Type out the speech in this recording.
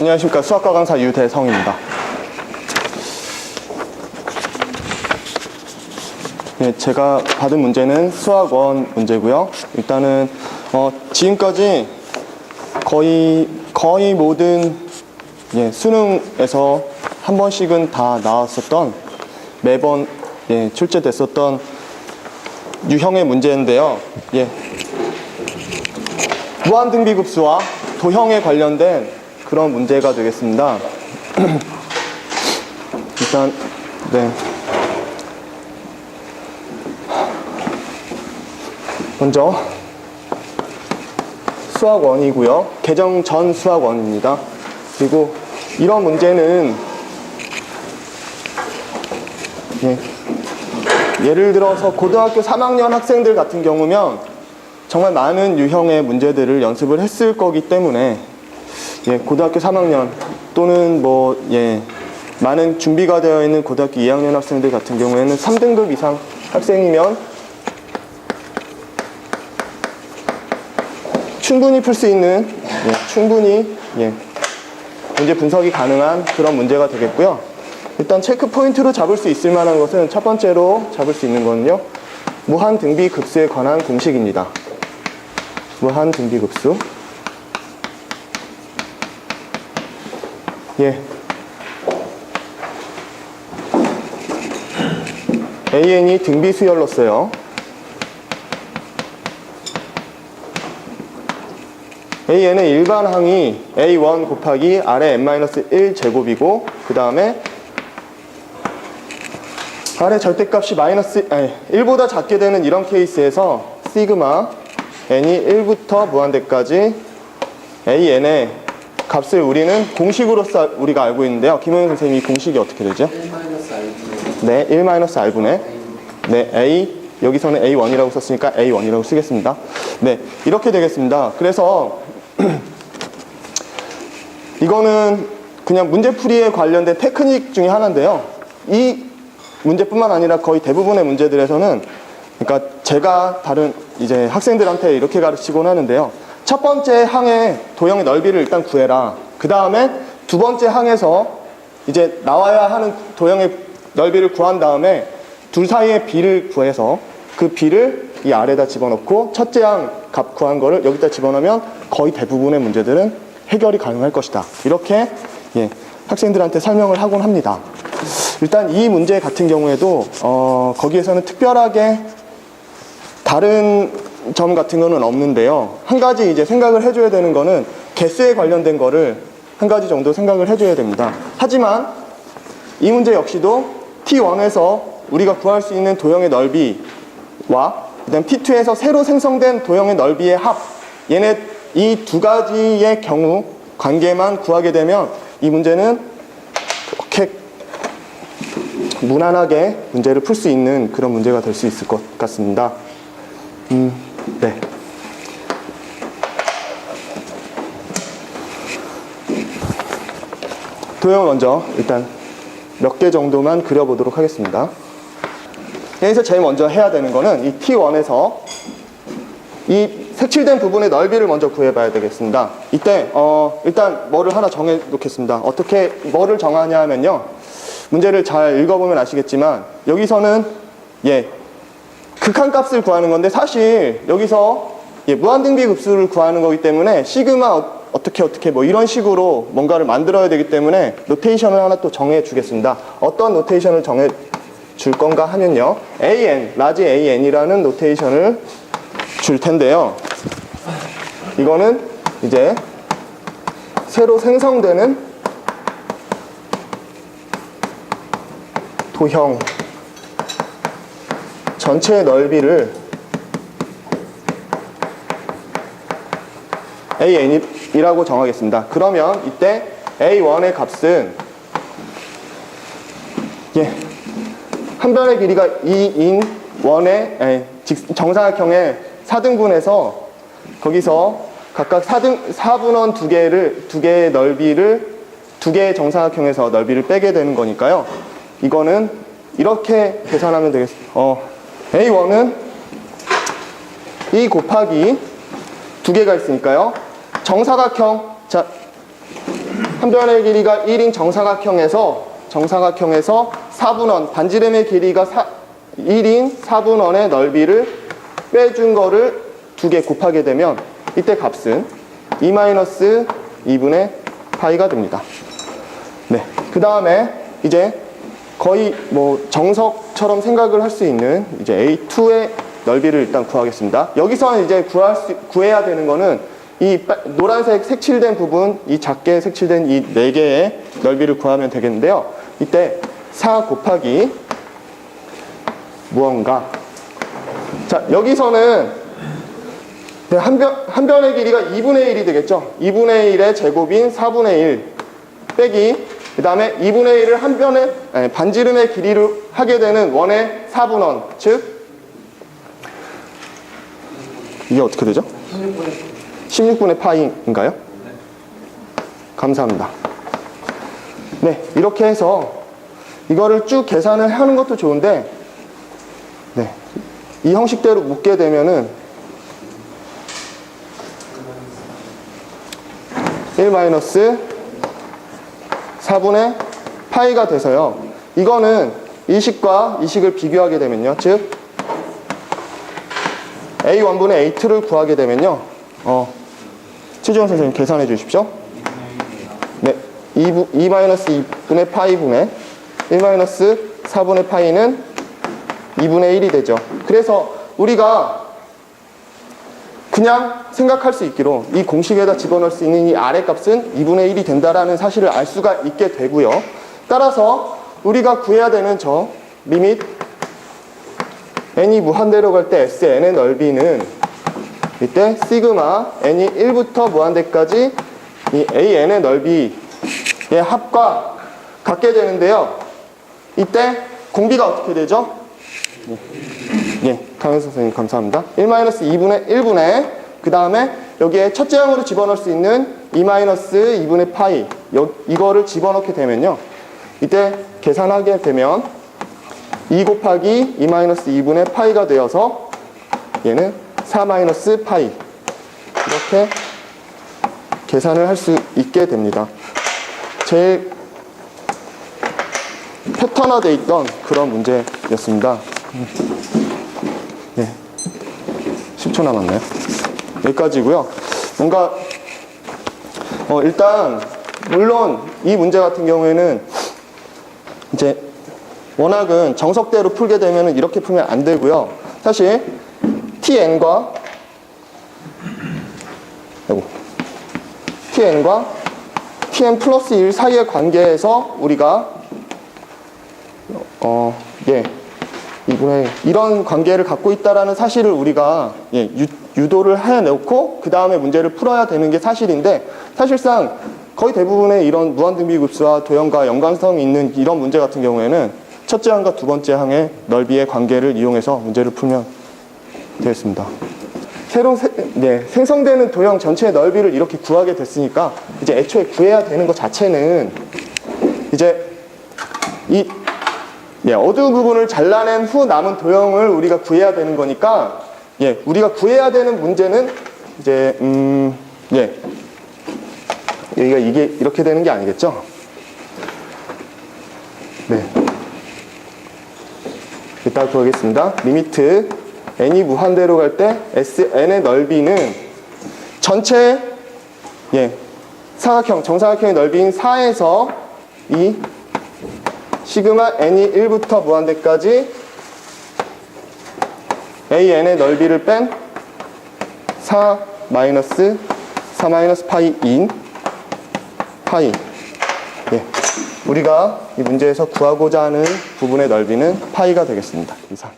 안녕하십니까 수학과 강사 유대성입니다. 네, 제가 받은 문제는 수학원 문제고요. 일단은 어, 지금까지 거의 거의 모든 예, 수능에서 한 번씩은 다 나왔었던 매번 예, 출제됐었던 유형의 문제인데요. 예, 무한등비급수와 도형에 관련된 그런 문제가 되겠습니다. 일단 네. 먼저 수학원이고요. 개정 전 수학원입니다. 그리고 이런 문제는 예, 예를 들어서 고등학교 3학년 학생들 같은 경우면 정말 많은 유형의 문제들을 연습을 했을 거기 때문에 예, 고등학교 3학년 또는 뭐 예, 많은 준비가 되어 있는 고등학교 2학년 학생들 같은 경우에는 3등급 이상 학생이면 충분히 풀 수 있는 예, 충분히 예, 문제 분석이 가능한 그런 문제가 되겠고요. 일단 체크 포인트로 잡을 수 있을 만한 것은 첫 번째로 잡을 수 있는 거는요. 무한 등비 급수에 관한 공식입니다. 무한 등비 급수. 예. AN이 등비 수열로써요. AN의 일반 항이 A1 곱하기 아래 n-1 제곱이고 그 다음에 아래 절대값이 마이너스 아니 1보다 작게 되는 이런 케이스에서 시그마 n이 1부터 무한대까지 AN의 값을 우리는 공식으로서 우리가 알고 있는데요. 김호영 선생님 이 공식이 어떻게 되죠? 1-R분의 네, 1-R분의 네, A 여기서는 A1이라고 썼으니까 A1이라고 쓰겠습니다. 네, 이렇게 되겠습니다. 그래서 이거는 그냥 문제풀이에 관련된 테크닉 중에 하나인데요. 이 문제뿐만 아니라 거의 대부분의 문제들에서는 그러니까 제가 다른 이제 학생들한테 이렇게 가르치곤 하는데요. 첫 번째 항의 도형의 넓이를 일단 구해라. 그 다음에 두 번째 항에서 이제 나와야 하는 도형의 넓이를 구한 다음에 둘 사이의 비를 구해서 그 비를 이 아래다 집어넣고 첫째 항 값 구한 거를 여기다 집어넣으면 거의 대부분의 문제들은 해결이 가능할 것이다. 이렇게 예, 학생들한테 설명을 하곤 합니다. 일단 이 문제 같은 경우에도 어, 거기에서는 특별하게 다른 점 같은 거는 없는데요. 한 가지 이제 생각을 해줘야 되는 거는 개수에 관련된 거를 한 가지 정도 생각을 해줘야 됩니다. 하지만 이 문제 역시도 T1에서 우리가 구할 수 있는 도형의 넓이와 그다음 T2에서 새로 생성된 도형의 넓이의 합 얘네 이 두 가지의 경우 관계만 구하게 되면 이 문제는 이렇게 무난하게 문제를 풀 수 있는 그런 문제가 될 수 있을 것 같습니다. 음, 네. 도형을 먼저 일단 몇 개 정도만 그려보도록 하겠습니다. 여기서 제일 먼저 해야 되는 거는 이 T1에서 이 색칠된 부분의 넓이를 먼저 구해봐야 되겠습니다. 이때 어, 일단 뭐를 하나 정해 놓겠습니다. 어떻게 뭐를 정하냐 하면요. 문제를 잘 읽어보면 아시겠지만 여기서는 예 극한값을 구하는 건데 사실 여기서 예, 무한등비 급수를 구하는 거기 때문에 시그마 어, 어떻게 어떻게 뭐 이런 식으로 뭔가를 만들어야 되기 때문에 노테이션을 하나 또 정해 주겠습니다. 어떤 노테이션을 정해 줄 건가 하면요. AN, 라지 AN이라는 노테이션을 줄 텐데요. 이거는 이제 새로 생성되는 도형 전체의 넓이를 AN이라고 정하겠습니다. 그러면 이때 A1의 값은 예, 한 변의 길이가 2인 원의 아니, 직- 정사각형의 4등분해서 거기서 각각 4등 4분원 두 개를 두 개의 넓이를 두 개의 정사각형에서 넓이를 빼게 되는 거니까요. 이거는 이렇게 계산하면 되겠습니다. 어, A1은 2 곱하기 두 개가 있으니까요. 정사각형 자 한 변의 길이가 1인 정사각형에서 정사각형에서 4분원 반지름의 길이가 4, 1인 4분원의 넓이를 빼준 거를 두 개 곱하게 되면 이때 값은 2 마이너스 2분의 파이가 됩니다. 네. 그 다음에 이제 거의 뭐 정석 처럼 생각을 할 수 있는 이제 A2의 넓이를 일단 구하겠습니다. 여기서는 이제 구할 수, 구해야 되는 거는 이 빠- 노란색 색칠된 부분, 이 작게 색칠된 이 네 개의 넓이를 구하면 되겠는데요. 이때 4 곱하기 무언가. 자, 여기서는 네, 한, 변, 한 변의 길이가 2분의 1이 되겠죠. 2분의 1의 제곱인 4분의 1 빼기 그 다음에 2분의 1을 한 변의 아니, 반지름의 길이를 하게 되는 원의 4분원 즉 이게 어떻게 되죠? 16분의 파이인가요? 감사합니다. 네, 이렇게 해서 이거를 쭉 계산을 하는 것도 좋은데 네, 이 형식대로 묶게 되면은 1 마이너스 4분의 파이가 돼서요. 이거는 이 식과 이 식을 비교하게 되면요. 즉 A1분의 A2를 구하게 되면요. 어, 최지원 선생님 계산해 주십시오. 네. 2, 2 마이너스 2분의 파이분의 1 마이너스 4분의 파이는 2분의 1이 되죠. 그래서 우리가 그냥 생각할 수 있기로 이 공식에다 집어넣을 수 있는 이 아래 값은 2분의 1이 된다라는 사실을 알 수가 있게 되고요. 따라서 우리가 구해야 되는 저 리밋 n이 무한대로 갈 때 sn의 넓이는 이때 시그마 n이 1부터 무한대까지 이 an의 넓이의 합과 같게 되는데요. 이때 공비가 어떻게 되죠? 예, 강현 선생님 감사합니다. 1-2분의 1분의 그 다음에 여기에 첫째 항으로 집어넣을 수 있는 2-2분의 파이 여- 이거를 집어넣게 되면요. 이때 계산하게 되면 2 곱하기 2-2분의 파이가 되어서 얘는 4 마이너스 파이 이렇게 계산을 할 수 있게 됩니다. 제일 패턴화되어 있던 그런 문제였습니다. 네. 10초 남았나요? 여기까지고요. 뭔가 어, 일단 물론 이 문제 같은 경우에는 이제 워낙은 정석대로 풀게 되면 이렇게 풀면 안 되고요. 사실 tn과 tn과 tn 플러스 1 사이의 관계에서 우리가 어, 예, 이분의 이런 관계를 갖고 있다라는 사실을 우리가 예, 유, 도를 해놓고 그 다음에 문제를 풀어야 되는 게 사실인데 사실상 거의 대부분의 이런 무한등비급수와 도형과 연관성이 있는 이런 문제 같은 경우에는 첫째 항과 두 번째 항의 넓이의 관계를 이용해서 문제를 풀면 되겠습니다. 새로 세- 네, 생성되는 도형 전체의 넓이를 이렇게 구하게 됐으니까 이제 애초에 구해야 되는 것 자체는 이제 이 예, 어두운 부분을 잘라낸 후 남은 도형을 우리가 구해야 되는 거니까, 예, 우리가 구해야 되는 문제는 이제, 음, 예, 여기가 이게 이렇게 되는 게 아니겠죠? 네. 이따 구하겠습니다. 리미트 n이 무한대로 갈 때 sn의 넓이는 전체, 예, 사각형, 정사각형의 넓이인 4에서 이 시그마 n이 1부터 무한대까지 an의 넓이를 뺀 4 마이너스 4 마이너스 파이 인 파이 예. 우리가 이 문제에서 구하고자 하는 부분의 넓이는 파이가 되겠습니다. 이상.